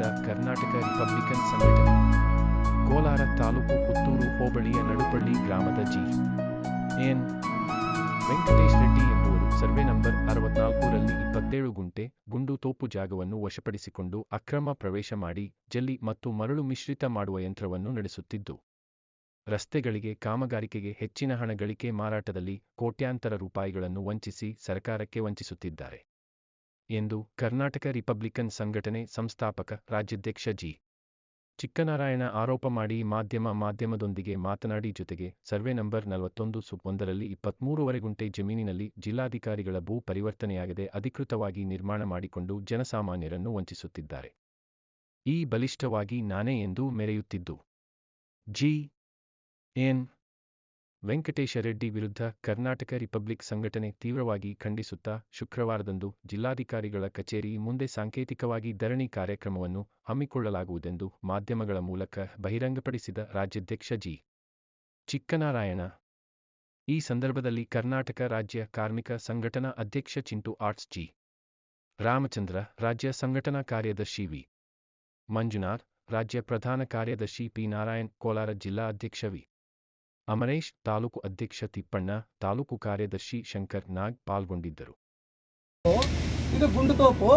Karnataka Republican ಸಂಘಟನೆ ಕೋಲಾರ ತಾಲೂಕು ಪುತ್ತೂರು ಹೋಬಳಿಯ ನಡುಪಳ್ಳಿ ಗ್ರಾಮದ ಜಿ. ಎನ್. ವೆಂಕಟೇಶ್ ರೆಡ್ಡಿ ಎಂಬುವರು ಸರ್ವೆ ನಂಬರ್ ಅರವತ್ನಾಲ್ಕರಲ್ಲಿ ಇಪ್ಪತ್ತೇಳು ಗುಂಟೆ ಗುಂಡು ತೋಪು ಜಾಗವನ್ನು ವಶಪಡಿಸಿಕೊಂಡು ಅಕ್ರಮ ಪ್ರವೇಶ ಮಾಡಿ ಜಲ್ಲಿ ಮತ್ತು ಮರಳು ಮಿಶ್ರಿತ ಮಾಡುವ ಯಂತ್ರವನ್ನು ನಡೆಸುತ್ತಿದ್ದು, ರಸ್ತೆಗಳಿಗೆ ಕಾಮಗಾರಿಕೆಗೆ ಹೆಚ್ಚಿನ ಹಣ ಗಳಿಕೆ ಮಾರಾಟದಲ್ಲಿ ಕೋಟ್ಯಾಂತರ ರೂಪಾಯಿಗಳನ್ನು ವಂಚಿಸಿ ಸರ್ಕಾರಕ್ಕೆ ವಂಚಿಸುತ್ತಿದ್ದಾರೆ. ಎಂದು ಕರ್ನಾಟಕ ರಿಪಬ್ಲಿಕನ್ ಸಂಘಟನೆ ಸಂಸ್ಥಾಪಕ ರಾಜ್ಯಾಧ್ಯಕ್ಷ ಜಿ. ಚಿಕ್ಕನಾರಾಯಣ ಆರೋಪ ಮಾಡಿ ಮಾಧ್ಯಮ ಮಾಧ್ಯಮದೊಂದಿಗೆ ಮಾತನಾಡಿ ಜೊತೆಗೆ ಸರ್ವೆ ನಂಬರ್ ನಲವತ್ತೊಂದು ಸು ಒಂದರಲ್ಲಿ ಇಪ್ಪತ್ಮೂರುವರೆ ಗುಂಟೆ ಜಮೀನಿನಲ್ಲಿ ಜಿಲ್ಲಾಧಿಕಾರಿಗಳ ಭೂ ಪರಿವರ್ತನೆಯಾಗದೆ ಅಧಿಕೃತವಾಗಿ ನಿರ್ಮಾಣ ಮಾಡಿಕೊಂಡು ಜನಸಾಮಾನ್ಯರನ್ನು ವಂಚಿಸುತ್ತಿದ್ದಾರೆ. ಈ ಬಲಿಷ್ಠವಾಗಿ ನಾನೇ ಎಂದು ಮೆರೆಯುತ್ತಿದ್ದು. ಜಿ. ಎನ್. ವೆಂಕಟೇಶ ರೆಡ್ಡಿ ವಿರುದ್ಧ ಕರ್ನಾಟಕ ರಿಪಬ್ಲಿಕ್ ಸಂಘಟನೆ ತೀವ್ರವಾಗಿ ಖಂಡಿಸುತ್ತಾ ಶುಕ್ರವಾರದಂದು ಜಿಲ್ಲಾಧಿಕಾರಿಗಳ ಕಚೇರಿ ಮುಂದೆ ಸಾಂಕೇತಿಕವಾಗಿ ಧರಣಿ ಕಾರ್ಯಕ್ರಮವನ್ನು ಹಮ್ಮಿಕೊಳ್ಳಲಾಗುವುದೆಂದು ಮಾಧ್ಯಮಗಳ ಮೂಲಕ ಬಹಿರಂಗಪಡಿಸಿದ ರಾಜ್ಯಾಧ್ಯಕ್ಷ ಜಿ. ಚಿಕ್ಕನಾರಾಯಣ. ಈ ಸಂದರ್ಭದಲ್ಲಿ ಕರ್ನಾಟಕ ರಾಜ್ಯ ಕಾರ್ಮಿಕ ಸಂಘಟನಾ ಅಧ್ಯಕ್ಷ ಚಿಂಟು ಆರ್ಟ್ಸ್ ಜಿ. ರಾಮಚಂದ್ರ, ರಾಜ್ಯ ಸಂಘಟನಾ ಕಾರ್ಯದರ್ಶಿ ವಿ. ಮಂಜುನಾಥ್, ರಾಜ್ಯ ಪ್ರಧಾನ ಕಾರ್ಯದರ್ಶಿ ಪಿ. ನಾರಾಯಣ್, ಕೋಲಾರ ಜಿಲ್ಲಾ ಅಧ್ಯಕ್ಷ ವಿ. ಅಮರೇಶ್ ತಾಲೂಕು ಅಧ್ಯಕ್ಷ ತಿಪ್ಪಣ್ಣ, ತಾಲೂಕು ಕಾರ್ಯದರ್ಶಿ ಶಂಕರ್ ನಾಗ್ ಪಾಲ್ಗೊಂಡಿದ್ದರು. ಇದು ಗುಂಡುತೋಪು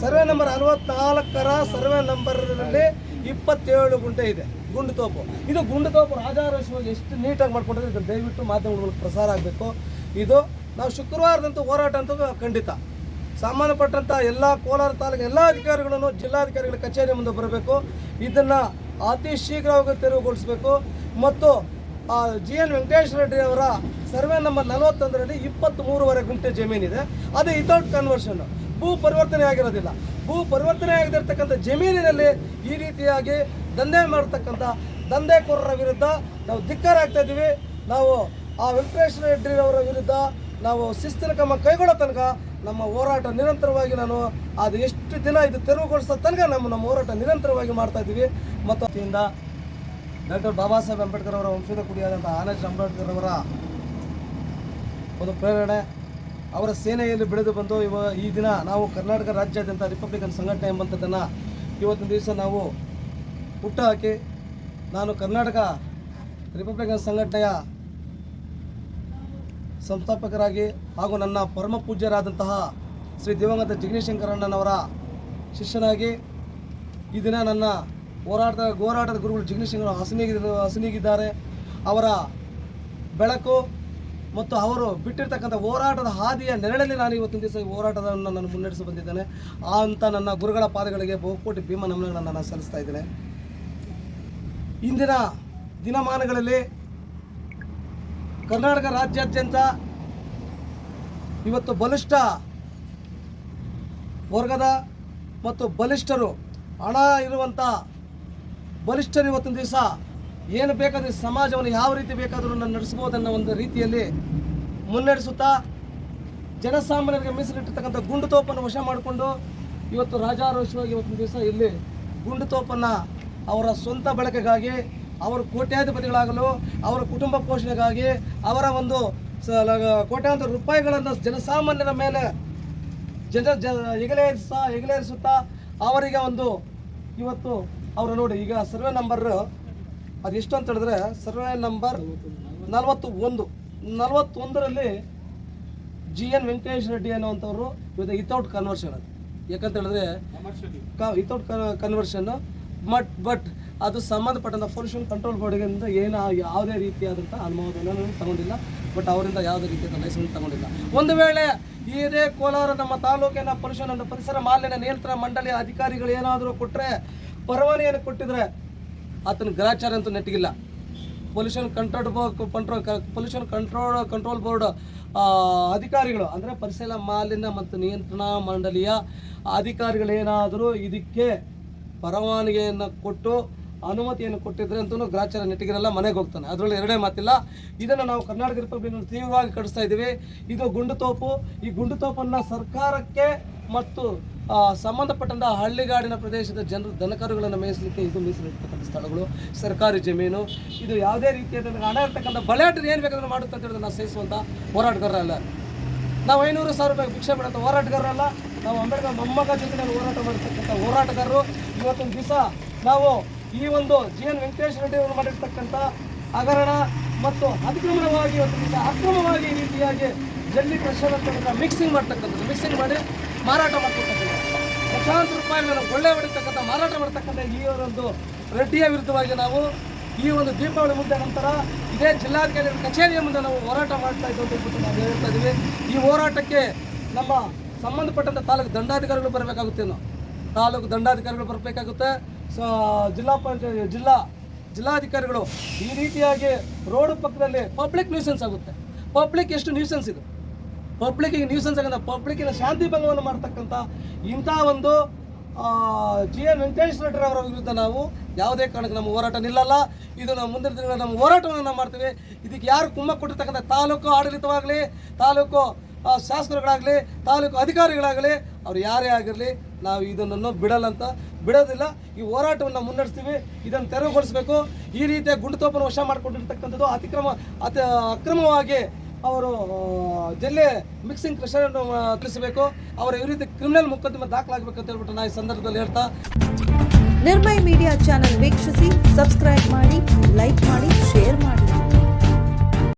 ಸರ್ವೆ ನಂಬರ್ ಅರವತ್ನಾಲ್ಕರ ಸರ್ವೆ ನಂಬರ್ನಲ್ಲಿ ಇಪ್ಪತ್ತೇಳು ಗುಂಟೆ ಇದೆ. ಗುಂಡುತೋಪು ಇದು ಗುಂಡುತೋಪು ರಾಜಾರೋಷವಾಗಿ ಎಷ್ಟು ನೀಟಾಗಿ ಮಾಡ್ಕೊಂಡ್ರೆ ಇದು ದಯವಿಟ್ಟು ಮಾಧ್ಯಮಗಳಿಗೆ ಪ್ರಸಾರ ಆಗಬೇಕು. ಇದು ನಾವು ಶುಕ್ರವಾರದಂತೂ ಹೋರಾಟ ಅಂತೂ ಖಂಡಿತ. ಸಂಬಂಧಪಟ್ಟಂಥ ಎಲ್ಲ ಕೋಲಾರ ತಾಲೂಕು ಎಲ್ಲ ಅಧಿಕಾರಿಗಳನ್ನು, ಜಿಲ್ಲಾಧಿಕಾರಿಗಳ ಕಚೇರಿ ಮುಂದೆ ಬರಬೇಕು. ಇದನ್ನು ಅತಿ ಶೀಘ್ರವಾಗಿ ತೆರವುಗೊಳಿಸಬೇಕು. ಮತ್ತು ಜಿ ಎನ್ ವೆಂಕಟೇಶ್ ರೆಡ್ಡಿ ಅವರ ಸರ್ವೆ ನಂಬರ್ ನಲವತ್ತೊಂದರಲ್ಲಿ ಇಪ್ಪತ್ತ್ ಮೂರುವರೆ ಗುಂಟೆ ಜಮೀನಿದೆ. ಅದು ವಿತೌಟ್ ಕನ್ವರ್ಷನ್ ಭೂ ಪರಿವರ್ತನೆ ಆಗಿರೋದಿಲ್ಲ. ಭೂ ಪರಿವರ್ತನೆ ಆಗದಿರ್ತಕ್ಕಂಥ ಜಮೀನಿನಲ್ಲಿ ಈ ರೀತಿಯಾಗಿ ದಂಧೆ ಮಾಡ್ತಕ್ಕಂಥ ದಂಧೆಕೋರರ ವಿರುದ್ಧ ನಾವು ಧಿಕ್ಕಾರ ಆಗ್ತಾ ಇದ್ದೀವಿ. ನಾವು ಆ ವೆಂಕಟೇಶ್ ರೆಡ್ಡಿ ಅವರ ವಿರುದ್ಧ ನಾವು ಶಿಸ್ತಿನ ಕ್ರಮ ಕೈಗೊಳ್ಳೋ ತನಕ ನಮ್ಮ ಹೋರಾಟ ನಿರಂತರವಾಗಿ ನಾನು ಅದು ಎಷ್ಟು ದಿನ ಇದು ತೆರವುಗೊಳಿಸೋ ತನಕ ನಮ್ಮ ನಮ್ಮ ಹೋರಾಟ ನಿರಂತರವಾಗಿ ಮಾಡ್ತಾ ಇದ್ದೀವಿ. ಮತ್ತು ಡಾಕ್ಟರ್ ಬಾಬಾ ಸಾಹೇಬ್ ಅಂಬೇಡ್ಕರ್ ಅವರ ವಂಶದ ಕುಡಿಯಾದಂಥ ಆನಂದ್ ಅಂಬೇಡ್ಕರ್ ಅವರ ಒಂದು ಪ್ರೇರಣೆ. ಅವರ ಸೇನೆಯಲ್ಲಿ ಬೆಳೆದು ಬಂದು ಇವ ಈ ದಿನ ನಾವು ಕರ್ನಾಟಕ ರಾಜ್ಯಾದ್ಯಂತ ರಿಪಬ್ಲಿಕನ್ ಸಂಘಟನೆ ಎಂಬಂಥದ್ದನ್ನು ಇವತ್ತಿನ ದಿವಸ ನಾವು ಹುಟ್ಟು ಹಾಕಿ ನಾನು ಕರ್ನಾಟಕ ರಿಪಬ್ಲಿಕನ್ ಸಂಘಟನೆಯ ಸಂಸ್ಥಾಪಕರಾಗಿ ಹಾಗೂ ನನ್ನ ಪರಮ ಪೂಜ್ಯರಾದಂತಹ ಶ್ರೀ ದಿವಂಗತ ಶಂಕರಣ್ಣನವರ ಶಿಷ್ಯನಾಗಿ ಈ ದಿನ ನನ್ನ ಹೋರಾಟದ ಹೋರಾಟದ ಗುರುಗಳು ಜಿಗ್ನೇಶ್ವರು ಹಸನಿಗಿ ಹಸನಿಗಿದ್ದಾರೆ ಅವರ ಬೆಳಕು ಮತ್ತು ಅವರು ಬಿಟ್ಟಿರ್ತಕ್ಕಂಥ ಹೋರಾಟದ ಹಾದಿಯ ನೆರಳಲ್ಲಿ ನಾನು ಇವತ್ತಿನ ದಿವಸ ಹೋರಾಟವನ್ನು ನಾನು ಮುನ್ನಡೆಸಿ ಬಂದಿದ್ದೇನೆ. ಆ ಅಂತ ನನ್ನ ಗುರುಗಳ ಪಾದಗಳಿಗೆ ಬಹುಕೋಟಿ ಭೀಮ ನಮನಗಳನ್ನು ನಾನು ಸಲ್ಲಿಸ್ತಾ ಇದ್ದೇನೆ. ಇಂದಿನ ದಿನಮಾನಗಳಲ್ಲಿ ಕರ್ನಾಟಕ ರಾಜ್ಯಾದ್ಯಂತ ಇವತ್ತು ಬಲಿಷ್ಠ ವರ್ಗದ ಮತ್ತು ಬಲಿಷ್ಠರು ಹಣ ಇರುವಂಥ ಬಲಿಷ್ಠರು ಇವತ್ತಿನ ದಿವಸ ಏನು ಬೇಕಾದ್ರೆ ಸಮಾಜವನ್ನು ಯಾವ ರೀತಿ ಬೇಕಾದರೂ ನಾನು ನಡೆಸ್ಬೋದನ್ನೋ ಒಂದು ರೀತಿಯಲ್ಲಿ ಮುನ್ನಡೆಸುತ್ತಾ ಜನಸಾಮಾನ್ಯರಿಗೆ ಮೀಸಲಿಟ್ಟಿರ್ತಕ್ಕಂಥ ಗುಂಡು ತೋಪನ್ನು ವಶ ಮಾಡಿಕೊಂಡು ಇವತ್ತು ರಾಜಾರೋಷವಾಗಿ ಇವತ್ತಿನ ದಿವಸ ಇಲ್ಲಿ ಗುಂಡು ತೋಪನ್ನು ಅವರ ಸ್ವಂತ ಬಳಕೆಗಾಗಿ, ಅವರು ಕೋಟ್ಯಾಧಿಪತಿಗಳಾಗಲು, ಅವರ ಕುಟುಂಬ ಪೋಷಣೆಗಾಗಿ, ಅವರ ಒಂದು ಕೋಟ್ಯಾಂತರ ರೂಪಾಯಿಗಳನ್ನು ಜನಸಾಮಾನ್ಯರ ಮೇಲೆ ಜನ, ಜ ಹೆಗಲೇರಿಸುತ್ತಾ ಅವರಿಗೆ ಒಂದು ಇವತ್ತು ಅವರು ನೋಡಿ, ಈಗ ಸರ್ವೆ ನಂಬರ್ ಅದೆಷ್ಟು ಅಂತ ಹೇಳಿದ್ರೆ, ಸರ್ವೆ ನಂಬರ್ ನಲವತ್ತು ಒಂದು ನಲವತ್ತೊಂದರಲ್ಲಿ ಜಿ ಎನ್ ವೆಂಕಟೇಶ್ ರೆಡ್ಡಿ ಅನ್ನುವಂಥವ್ರು ಇವತ್ತು ವಿತೌಟ್ ಕನ್ವರ್ಷನ್ ಅದು. ಯಾಕಂತ ಹೇಳಿದ್ರೆ ವಿತೌಟ್ ಕನ್ವರ್ಷನ್ ಬಟ್ ಬಟ್ ಅದು ಸಂಬಂಧಪಟ್ಟಂಥ ಪೊಲ್ಯೂಷನ್ ಕಂಟ್ರೋಲ್ ಬೋರ್ಡ್ಗಿಂತ ಏನು ಯಾವುದೇ ರೀತಿಯಾದಂಥ ಅನುಮೋದನೆ ತಗೊಂಡಿಲ್ಲ. ಬಟ್ ಅವರಿಂದ ಯಾವುದೇ ರೀತಿಯಾದ ಲೈಸೆನ್ಸ್ ತಗೊಂಡಿಲ್ಲ. ಒಂದು ವೇಳೆ ಇದೇ ಕೋಲಾರ ನಮ್ಮ ತಾಲೂಕಿನ ಪೊಲ್ಯೂಷನ್ ಅನ್ನು ಪರಿಸರ ಮಾಲಿನ್ಯ ನಿಯಂತ್ರಣ ಮಂಡಳಿಯ ಅಧಿಕಾರಿಗಳು ಏನಾದರೂ ಕೊಟ್ಟರೆ ಪರವಾನಗಿಯನ್ನು ಕೊಟ್ಟಿದ್ರೆ ಆತನ ಗ್ರಾಚಾರ ಅಂತೂ ನೆಟ್ಟಿಗಿಲ್ಲ. Pollution control control pollution control control board ಅಧಿಕಾರಿಗಳು, ಅಂದರೆ ಪರಿಸರ ಮಾಲಿನ್ಯ ಮತ್ತು ನಿಯಂತ್ರಣ ಮಂಡಳಿಯ ಅಧಿಕಾರಿಗಳೇನಾದರೂ ಇದಕ್ಕೆ ಪರವಾನಗಿಯನ್ನು ಕೊಟ್ಟು ಅನುಮತಿಯನ್ನು ಕೊಟ್ಟಿದ್ರೆ ಅಂತೂ ಗ್ರಾಚಾರ ನೆಟ್ಟಿಗಿರಲ್ಲ, ಮನೆಗೆ ಹೋಗ್ತಾನೆ. ಅದರಲ್ಲಿ ಎರಡೇ ಮಾತಿಲ್ಲ. ಇದನ್ನು ನಾವು ಕರ್ನಾಟಕ ರಿಪಬ್ಲಿಕ್ ತೀವ್ರವಾಗಿ ಕಡಿಸ್ತಾ ಇದ್ದೀವಿ. ಇದು ಗುಂಡು ತೋಪು. ಈ ಗುಂಡು ತೋಪನ್ನು ಸರ್ಕಾರಕ್ಕೆ ಮತ್ತು ಸಂಬಂಧಪಟ್ಟಂಥ ಹಳ್ಳಿಗಾಡಿನ ಪ್ರದೇಶದ ಜನರು ದನಕರುಗಳನ್ನು ಮೇಯಿಸಲಿಕ್ಕೆ ಇದು ಮೀಸಲಿರ್ತಕ್ಕಂಥ ಸ್ಥಳಗಳು. ಸರ್ಕಾರಿ ಜಮೀನು, ಇದು ಯಾವುದೇ ರೀತಿಯಾದ ಹಣ ಇರ್ತಕ್ಕಂಥ ಬಳೆಯಾಟ ಏನು ಬೇಕಾದ್ರೂ ಮಾಡುತ್ತೆ ಅಂತ ಹೇಳಿದ್ರೆ ನಾವು ಸಹಿಸುವಂಥ ಹೋರಾಟಗಾರರಲ್ಲ. ನಾವು ಐನೂರು ಸಾವಿರ ರೂಪಾಯಿ ಭಿಕ್ಷೆ ಬಿಡಂತ ಹೋರಾಟಗಾರರಲ್ಲ, ನಾವು ಅಂಬೇಡ್ಕರ್ ಮೊಮ್ಮಗ ಜೊತೆ ಹೋರಾಟ ಮಾಡಿರ್ತಕ್ಕಂಥ ಹೋರಾಟಗಾರರು. ಇವತ್ತೊಂದು ದಿವಸ ನಾವು ಈ ಒಂದು ಜಿ ಎನ್ ವೆಂಕಟೇಶ್ ರೆಡ್ಡಿ ಅವರು ಮಾಡಿರ್ತಕ್ಕಂಥ ಹಗರಣ ಮತ್ತು ಅತಿಕ್ರಮಣವಾಗಿ ಒಂದು ದಿವಸ ಅಕ್ರಮವಾಗಿ ಈ ರೀತಿಯಾಗಿ ಜಲ್ಲಿ ಕ್ರಷರ್ ಅಂತ ಮಿಕ್ಸಿಂಗ್ ಮಾಡ್ತಕ್ಕಂಥದ್ದು. ಮಿಕ್ಸಿಂಗ್ ಮಾಡಿ ಮಾರಾಟ ಮಾಡ್ತಕ್ಕಂಥದ್ದು ಲಕ್ಷಾಂತರ ರೂಪಾಯಿಗಳನ್ನು ಕೊಳ್ಳೆ ಹೊಡಿತಕ್ಕಂಥ ಮಾರಾಟ ಮಾಡ್ತಕ್ಕಂಥ ಈ ಒಂದು ರೆಡ್ಡಿಯ ವಿರುದ್ಧವಾಗಿ ನಾವು ಈ ಒಂದು ದೀಪಾವಳಿ ಮುಂದೆ ನಂತರ ಇದೇ ಜಿಲ್ಲಾಧಿಕಾರಿ ಕಚೇರಿಯ ಮುಂದೆ ನಾವು ಹೋರಾಟ ಮಾಡ್ತಾ ಇದ್ದೀವಿ ಅಂತ ನಾವು ಹೇಳ್ತಾ ಇದ್ದೀವಿ. ಈ ಹೋರಾಟಕ್ಕೆ ನಮ್ಮ ಸಂಬಂಧಪಟ್ಟಂಥ ತಾಲೂಕು ದಂಡಾಧಿಕಾರಿಗಳು ಬರಬೇಕಾಗುತ್ತೆ ನಾವು ತಾಲೂಕು ದಂಡಾಧಿಕಾರಿಗಳು ಬರಬೇಕಾಗುತ್ತೆ. ಸೊ, ಜಿಲ್ಲಾ ಪಂಚಾಯತ್, ಜಿಲ್ಲಾ, ಜಿಲ್ಲಾಧಿಕಾರಿಗಳು ಈ ರೀತಿಯಾಗಿ ರೋಡ್ ಪಕ್ಕದಲ್ಲಿ ಪಬ್ಲಿಕ್ ನ್ಯೂಸೆನ್ಸ್ ಆಗುತ್ತೆ. ಪಬ್ಲಿಕ್ ಎಷ್ಟು ನ್ಯೂಸೆನ್ಸ್ ಇದು? ಪಬ್ಲಿಕ್ಕಿಗೆ ನ್ಯೂಸೆನ್ಸ್ ಆಗಂತ ಪಬ್ಲಿಕ್ಕಿನ ಶಾಂತಿ ಭಂಗವನ್ನು ಮಾಡ್ತಕ್ಕಂಥ ಇಂಥ ಒಂದು ಜಿ ಎನ್ ವೆಂಕಟೇಶ್ ರೆಡ್ಡಿ ಅವರ ವಿರುದ್ಧ ನಾವು ಯಾವುದೇ ಕಾರಣಕ್ಕೆ ನಮ್ಮ ಹೋರಾಟ ನಿಲ್ಲಲ್ಲ. ಇದು ನಾವು ಮುಂದಿನ ದಿನಗಳಲ್ಲಿ ನಮ್ಮ ಹೋರಾಟವನ್ನು ನಾವು ಮಾಡ್ತೀವಿ. ಇದಕ್ಕೆ ಯಾರು ಕುಮ್ಮ ಕೊಟ್ಟಿರ್ತಕ್ಕಂಥ ತಾಲೂಕು ಆಡಳಿತವಾಗಲಿ, ತಾಲೂಕು ಶಾಸಕರುಗಳಾಗಲಿ, ತಾಲೂಕು ಅಧಿಕಾರಿಗಳಾಗಲಿ, ಅವ್ರು ಯಾರೇ ಆಗಿರಲಿ, ನಾವು ಇದನ್ನು ಬಿಡಲ್ಲ ಅಂತ ಬಿಡೋದಿಲ್ಲ. ಈ ಹೋರಾಟವನ್ನು ಮುನ್ನಡೆಸ್ತೀವಿ. ಇದನ್ನು ತೆರವುಗೊಳಿಸಬೇಕು. ಈ ರೀತಿಯ ಗುಂಡುತೋಪನ್ನು ವಶ ಮಾಡಿಕೊಂಡಿರ್ತಕ್ಕಂಥದ್ದು ಅತಿಕ್ರಮ, ಅತಿ, ಅಕ್ರಮವಾಗಿ ಅವರು ಜಿಲ್ಲೆ ಮಿಕ್ಸಿಂಗ್ ಕ್ರಷರನ್ನು ತಿಳಿಸಬೇಕು. ಅವರ ವಿರುದ್ಧ ಕ್ರಿಮಿನಲ್ ಮೊಕದ್ದಮೆ ದಾಖಲಾಗಬೇಕು ಅಂತ ಹೇಳ್ಬಿಟ್ಟು ನಾನು ಈ ಸಂದರ್ಭದಲ್ಲಿ ಹೇಳ್ತಾ. ನಿರ್ಮಯ ಮೀಡಿಯಾ ಚಾನೆಲ್ ವೀಕ್ಷಿಸಿ ಸಬ್ಸ್ಕ್ರೈಬ್ ಮಾಡಿ ಲೈಕ್ ಮಾಡಿ ಶೇರ್ ಮಾಡಿ.